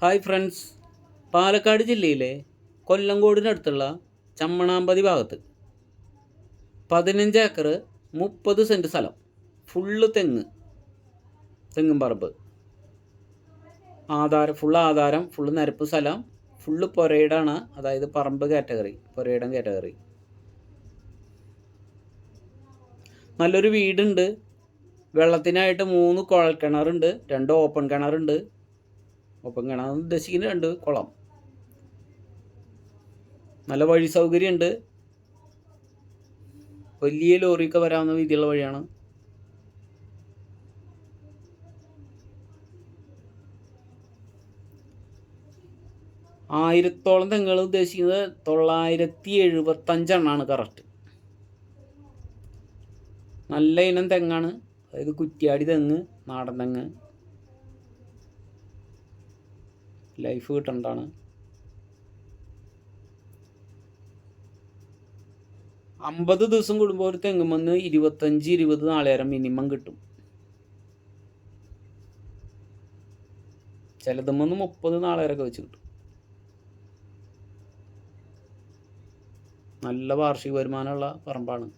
Hi friends. Palakkad ജില്ലയിലെ കൊല്ലങ്കോടിനടുത്തുള്ള ചമ്മണാമ്പതി ഭാഗത്ത് പതിനഞ്ച് ഏക്കർ മുപ്പത് സെന്റ് സ്ഥലം ഫുള്ള് തെങ്ങ് തെങ്ങും പറമ്പ്. ആധാരം ഫുൾ ആധാരം ഫുള്ള് നിരപ്പ് സ്ഥലം ഫുള്ള് പുരയിടാണ് അതായത് പറമ്പ് കാറ്റഗറി പുരയിടം കാറ്റഗറി നല്ലൊരു വീടുണ്ട്. വെള്ളത്തിനായിട്ട് മൂന്ന് കുഴൽ കിണറുണ്ട് രണ്ട് ഓപ്പൺ കിണറുണ്ട്. ഓപ്പൺ കാണാൻ ഉദ്ദേശിക്കുന്ന രണ്ട് കുളം നല്ല വഴി സൗകര്യമുണ്ട്. വലിയ ലോറിയൊക്കെ വരാവുന്ന രീതിയിലുള്ള വഴിയാണ്. ആയിരത്തോളം തെങ്ങുകൾ ഉദ്ദേശിക്കുന്നത് തൊള്ളായിരത്തി എഴുപത്തഞ്ചെണ്ണാണ് കറക്റ്റ്. നല്ല ഇനം തെങ്ങാണ്. അതായത് കുറ്റിയാടി തെങ്ങ് നാടൻ തെങ്ങ്. ലൈഫ് കിട്ടണ്ടാണ് അമ്പത് ദിവസം കൂടുമ്പോൾ ഒരു തെങ്ങുമെന്ന് ഇരുപത്തഞ്ച് ഇരുപത് നാളേരം മിനിമം കിട്ടും. ചിലതുമെന്ന് മുപ്പത് നാളേരൊക്കെ വെച്ച് കിട്ടും. നല്ല വാർഷിക വരുമാനമുള്ള പറമ്പാണ്.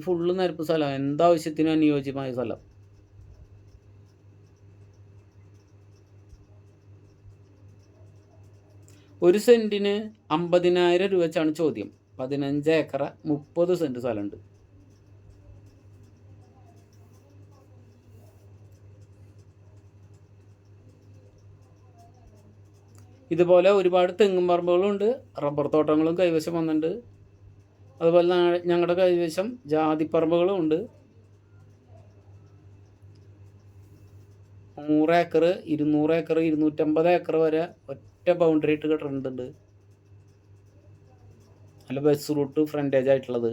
ഫുള്ള് നിരപ്പ് സ്ഥലം എന്താവശ്യത്തിനും അനുയോജ്യമായ സ്ഥലം. ഒരു സെന്റിന് അമ്പതിനായിരം രൂപ വെച്ചാണ് ചോദ്യം. പതിനഞ്ച് ഏക്കർ മുപ്പത് സെന്റ് സ്ഥലമുണ്ട്. ഇതുപോലെ ഒരുപാട് തെങ്ങും പറമ്പുകളുണ്ട്. റബ്ബർ തോട്ടങ്ങളും കൈവശം വന്നിട്ടുണ്ട്. അതുപോലെ ഞങ്ങളുടെ കൈവശം ജാതിപ്പറമ്പുകളും ഉണ്ട്. നൂറ് ഏക്കർ ഇരുന്നൂറ് ഏക്കർ ഇരുന്നൂറ്റമ്പത് ഏക്കർ വരെ ഒറ്റ ബൗണ്ടറി ആയിട്ട് കിട്ടുന്നുണ്ട് നല്ല ബസ് റൂട്ട് ഫ്രണ്ടേജ് ആയിട്ടുള്ളത്.